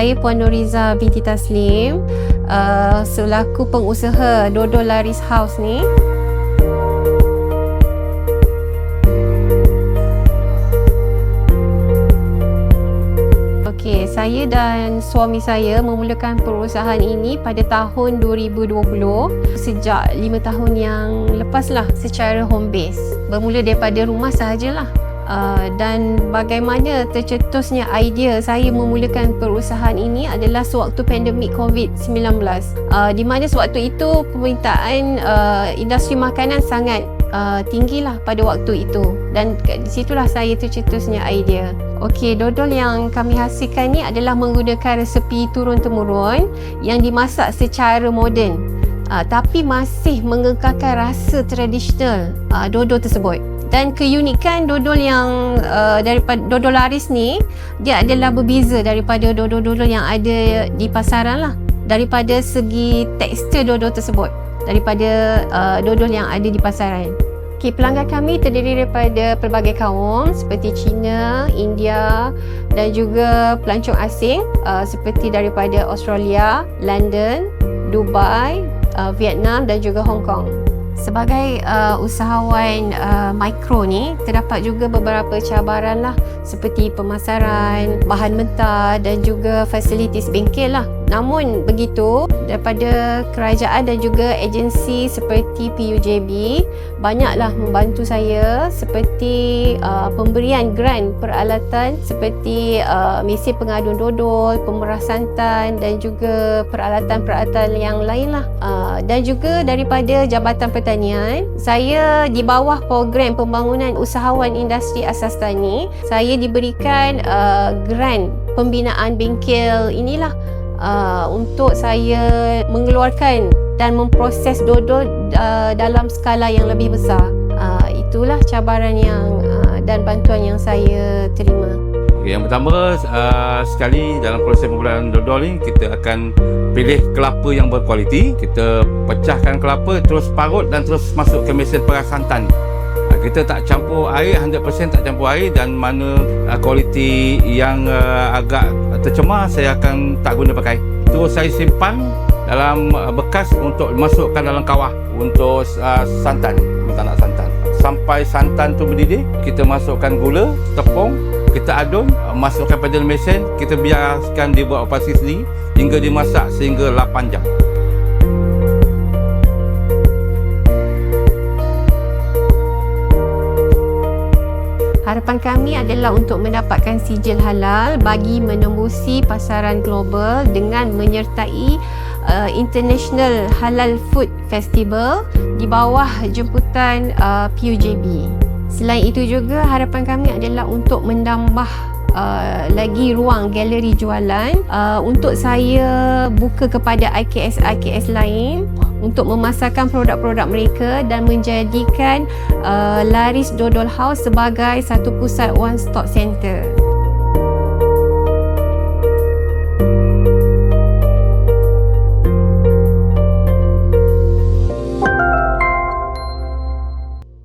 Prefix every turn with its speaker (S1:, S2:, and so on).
S1: Saya Puan Nuriza binti Taslim uh, selaku pengusaha Dodo Laris House ni. Okey, saya dan suami saya memulakan perusahaan ini pada tahun 2020 sejak 5 tahun yang lepas lah secara home base. Bermula daripada rumah sahajalah. Uh, dan bagaimana tercetusnya idea saya memulakan perusahaan ini adalah sewaktu pandemik COVID-19 uh, di mana sewaktu itu permintaan uh, industri makanan sangat uh, tinggilah pada waktu itu dan di situlah saya tercetusnya idea. Okey, dodol yang kami hasilkan ni adalah menggunakan resepi turun temurun yang dimasak secara moden. Uh, tapi masih mengekalkan rasa tradisional uh, dodol tersebut dan keunikan dodol yang uh, daripada dodol laris ni dia adalah berbeza daripada dodol-dodol yang ada di pasaran lah daripada segi tekstur dodol tersebut daripada uh, dodol yang ada di pasaran. Okay, pelanggan kami terdiri daripada pelbagai kaum seperti China, India dan juga pelancong asing uh, seperti daripada Australia, London, Dubai, uh, Vietnam dan juga Hong Kong. Sebagai uh, usahawan uh, mikro ni, terdapat juga beberapa cabaran lah seperti pemasaran, bahan mentah dan juga fasilitis bengkel lah. Namun begitu, daripada kerajaan dan juga agensi seperti PUJB banyaklah membantu saya seperti uh, pemberian grant peralatan seperti uh, mesin pengaduan dodol, pemerah santan dan juga peralatan-peralatan yang lain lah. Uh, dan juga daripada Jabatan Pertanian, saya di bawah program pembangunan usahawan industri asas tani, saya diberikan uh, grant pembinaan bengkel inilah uh, untuk saya mengeluarkan dan memproses dodol uh, dalam skala yang lebih besar. Uh, itulah cabaran yang uh, dan bantuan yang saya terima.
S2: Okay, yang pertama uh, sekali dalam proses pembuatan dodol ni kita akan pilih kelapa yang berkualiti. Kita pecahkan kelapa terus parut dan terus masuk ke mesin peras santan. Kita tak campur air 100% tak campur air dan mana uh, kualiti yang uh, agak tercemar saya akan tak guna pakai. Terus saya simpan dalam uh, bekas untuk masukkan dalam kawah untuk uh, santan, kita nak santan. Sampai santan tu mendidih, kita masukkan gula, tepung, kita adun, uh, masukkan pada mesin, kita biarkan dia buat operasi sendiri hingga dimasak sehingga 8 jam.
S1: Harapan kami adalah untuk mendapatkan sijil halal bagi menembusi pasaran global dengan menyertai uh, International Halal Food Festival di bawah jemputan uh, PUJB. Selain itu juga harapan kami adalah untuk menambah Uh, lagi ruang galeri jualan uh, untuk saya buka kepada IKS-IKS lain untuk memasarkan produk-produk mereka dan menjadikan uh, Laris Dodol House sebagai satu pusat one stop center.